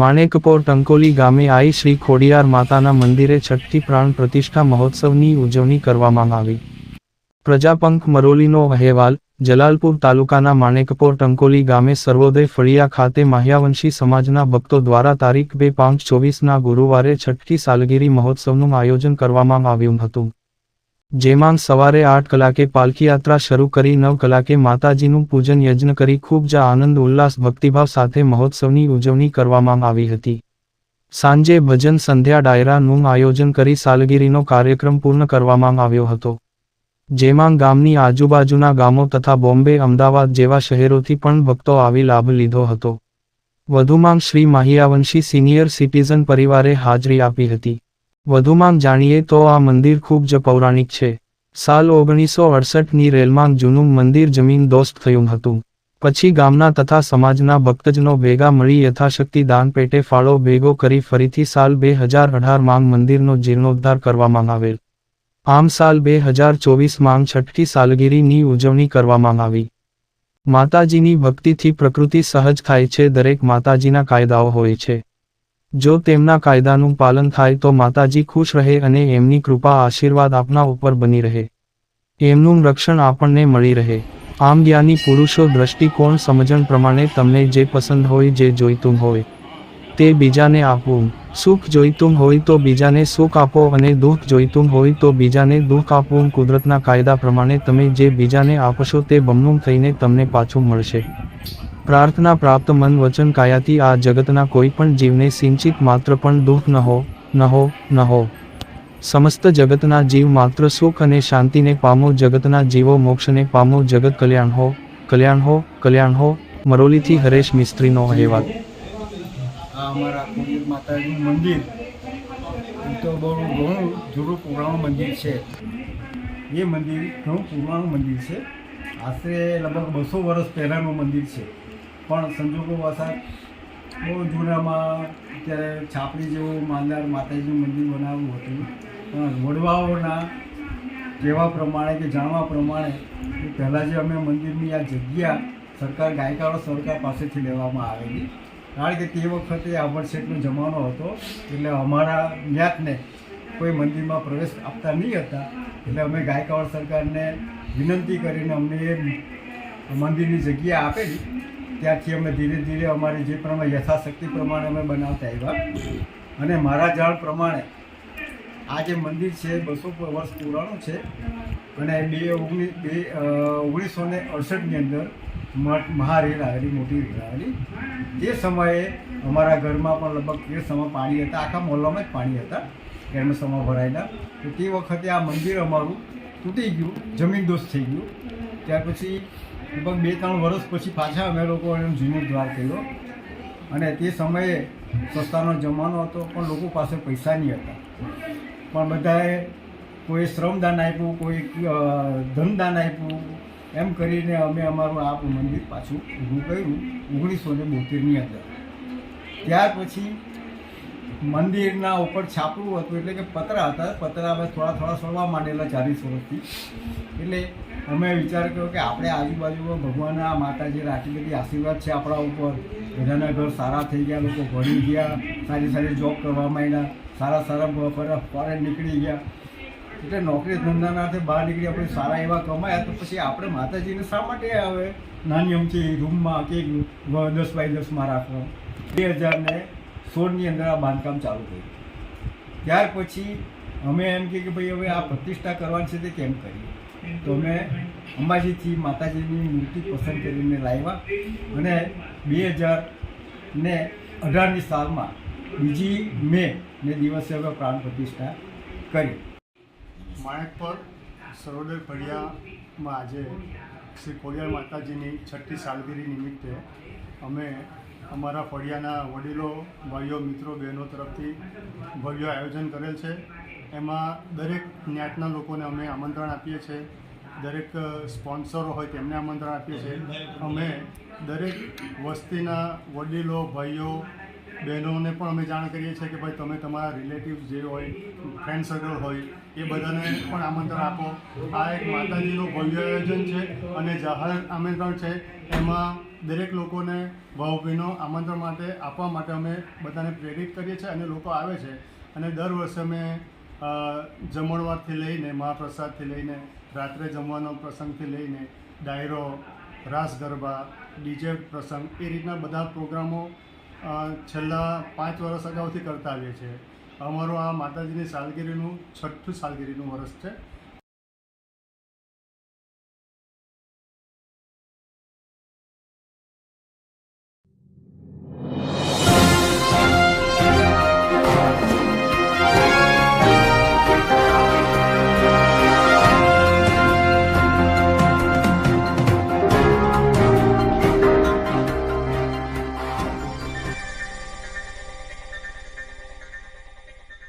માણેકપોર ટંકોલી ગામે આઈ શ્રી ખોડિયાર માતાના મંદિરે છઠ્ઠી પ્રાણ પ્રતિષ્ઠા મહોત્સવની ઉજવણી કરવામાં આવી. પ્રજાપંખ મરોલીનો અહેવાલ, જલાલપુર તાલુકાના માણેકપોર ટંકોલી ગામે સર્વોદય ફળિયા ખાતે માહ્યાવંશી સમાજના ભક્તો દ્વારા તારીખ બે પાંચ ચોવીસના ગુરુવારે છઠ્ઠી સાલગીરી મહોત્સવનું આયોજન કરવામાં આવ્યું હતું. જેમાં સવારે આઠ કલાકે પાલખી યાત્રા શરૂ કરી નવ કલાકે માતાજીનું પૂજન યજ્ઞ કરી ખૂબ જ આનંદ, ઉલ્લાસ, ભક્તિભાવ સાથે મહોત્સવની ઉજવણી કરવામાં આવી હતી. સાંજે ભજન સંધ્યા ડાયરાનું આયોજન કરી સાલગીરીનો કાર્યક્રમ પૂર્ણ કરવામાં આવ્યો હતો. જેમાં ગામની આજુબાજુના ગામો તથા બોમ્બે, અમદાવાદ જેવા શહેરોથી પણ ભક્તો આવી લાભ લીધો હતો. વધુમાં શ્રી માહિયાવંશી સિનિયર સિટીઝન પરિવારે હાજરી આપી હતી. વધુમાં જાણીએ તો આ મંદિર ખૂબ જ પૌરાણિક છે. સાલ ઓગણીસો અડસઠની રેલમાં જૂનું મંદિર જમીન દોસ્ત થયું હતું. પછી ગામના તથા સમાજના ભક્તજનો ભેગા મળી યથાશક્તિ દાન પેટે ફાળો ભેગો કરી ફરીથી સાલ બે હજાર અઢાર માંગ મંદિરનો જીર્ણોદ્ધાર કરવામાં આવેલ. આમ સાલ બે હજાર ચોવીસ માંગ છઠ્ઠી સાલગીરીની ઉજવણી કરવામાં આવી. માતાજીની ભક્તિથી પ્રકૃતિ સહજ થાય છે, દરેક માતાજીના કાયદાઓ હોય છે. જો તેમના કાયદાનું પાલન થાય તો માતાજી ખુશ રહે અને એમની કૃપા આશીર્વાદ આપના ઉપર બની રહે. એમનું રક્ષણ આપણને મળી રહે. આમ જ્ઞાની પુરુષો દ્રષ્ટિકોણ સમજણ પ્રમાણે તમને જે પસંદ હોય જે જોઈતું હોય, તે બીજાને આપવું સુખ જોઈતું હોય તો બીજાને સુખ આપો અને દુઃખ જોઈતું હોય તો બીજાને દુઃખ આપવું કુદરતના કાયદા પ્રમાણે તમે જે બીજાને આપશો તે બમણું થઈને તમને પાછું મળશે. પ્રાર્થના પ્રાપ્ત મન વચન કાયાથી આ જગતના કોઈ પણ જીવને સિંચિત માત્ર પણ દુઃખ ન હો ન હો ન હો. સમસ્ત જગતના જીવ માત્ર સુખ અને શાંતિને પામો, જગતના જીવો મોક્ષને પામો, જગત કલ્યાણ હો કલ્યાણ હો કલ્યાણ હો. મરોલીથી હરેશ મિસ્ત્રીનો અહેવાલ. આ મંદિર છે. આશરે લગભગ બસો વર્ષ પહેલાંનું મંદિર છે. પણ સંજોગો વસાત બહુ જૂનામાં અત્યારે છાપરી જેવું માલદાર માતાજીનું મંદિર બનાવવું હતું. પણ મોડવાઓના કહેવા પ્રમાણે કે જાણવા પ્રમાણે પહેલાં જે અમે મંદિરની આ જગ્યા સરકાર ગાયકાળો સરકાર પાસેથી લેવામાં આવેલી. કારણ કે તે વખતે આભડશેટનો જમાનો હતો. એટલે અમારા જ્ઞાતને કોઈ મંદિરમાં પ્રવેશ આપતા નહીં હતા. એટલે અમે ગાયકવાડ સરકારને વિનંતી કરીને અમને એ મંદિરની જગ્યા આપેલી. ત્યારથી અમે ધીરે ધીરે અમારી જે પ્રમાણે યથાશક્તિ પ્રમાણે અમે બનાવતા આવ્યા. અને મારા જાણ પ્રમાણે આ જે મંદિર છે બસો વર્ષ પુરાણું છે. અને બે ઓગણીસ બે ઓગણીસો ને અડસઠની અંદર મહારેલા આવેલી, મોટી રેલ આવેલી. તે સમયે અમારા ઘરમાં પણ લગભગ તે સમય પાણી હતા, આખા મોહલ્લામાં જ પાણી હતા. એમનો સમા ભરાયેલા. તો તે વખતે આ મંદિર અમારું તૂટી ગયું જમીન દોષ થઈ ગયું. ત્યાર પછી લગભગ બે ત્રણ વર્ષ પછી પાછા અમે લોકો એનો જીર્ણોદ્ધાર કર્યો. અને તે સમયે સસ્તાનો જમાનો હતો, પણ લોકો પાસે પૈસા નહીં હતા. પણ બધાએ કોઈ શ્રમદાન આપ્યું, કોઈ ધનદાન આપ્યું. એમ કરીને અમે અમારું આ મંદિર પાછું ઊભું કર્યું, ઓગણીસો ને બોતેરની અંદર. ત્યાર પછી મંદિરના ઉપર છાપરું હતું, એટલે કે પતરા હતા. પતરા હવે થોડા થોડા સળવા માંડેલા ચાલીસ વર્ષથી. એટલે અમે વિચાર કર્યો કે આપણે આજુબાજુમાં ભગવાનના માતાજી આટલી બધી આશીર્વાદ છે આપણા ઉપર. બધાના ઘર સારા થઈ ગયા, લોકો ભણી ગયા, સારી સારી જોબ કરવા માંડ્યા, સારા સારા ફરક ફોરેન નીકળી ગયા. એટલે નોકરી ધંધાના અર્થે બહાર નીકળી આપણે સારા એવા કમાયા તો પછી આપણે માતાજીને શા માટે આવે? નાની અમથી રૂમમાં કે દસ બાય દસમાં રાખવા. બે હજાર ને સોળની અંદર આ બાંધકામ ચાલુ થયું ત્યાર પછી અમે એમ કે ભાઈ હવે આ પ્રતિષ્ઠા કરવાની છે તે કેમ કરીએ? તો અમે અંબાજીથી માતાજીની મૂર્તિ પસંદ કરીને લાવ્યા અને બે હજાર ને અઢારની સાલમાં બીજી મે ને દિવસે અમે પ્રાણ પ્રતિષ્ઠા કરી. માણેક પર સર્વોદય ફળિયામાં આજે શ્રી ખોડિયાર માતાજીની છઠ્ઠી સાલગીરી નિમિત્તે અમે અમારા ફળિયાના વડીલો, ભાઈઓ, મિત્રો, બહેનો તરફથી ભવ્ય આયોજન કરેલ છે. એમાં દરેક જ્ઞાતના લોકોને અમે આમંત્રણ આપીએ છીએ. દરેક સ્પોન્સરો હોય તેમને આમંત્રણ આપીએ છીએ. અમે દરેક વસ્તીના વડીલો, ભાઈઓ, બહેનોને પણ અમે જાણ કરીએ છીએ કે ભાઈ તમે તમારા રિલેટિવ જે હોય, ફ્રેન્ડ સર્કલ હોય, એ બધાને પણ આમંત્રણ આપો. આ એક માતાજીનું ભવ્ય આયોજન છે અને જાહેર આમંત્રણ છે. એમાં દરેક લોકોને ભાવભીનો આમંત્રણ માટે આપવા માટે અમે બધાને પ્રેરિત કરીએ છીએ અને લોકો આવે છે. અને દર વર્ષે અમે જમણવારથી લઈને, મહાપ્રસાદથી લઈને, રાત્રે જમવાનો પ્રસંગથી લઈને, ડાયરો રાસ ગરબા ડીજે પ્રસંગ, એ રીતના બધા પ્રોગ્રામો છેલ્લા પાંચ વર્ષ અગાઉથી કરતા આવીએ છીએ. અમારું આ માતાજીની સાલગીરીનું, છઠ્ઠું સાલગીરીનું વર્ષ છે.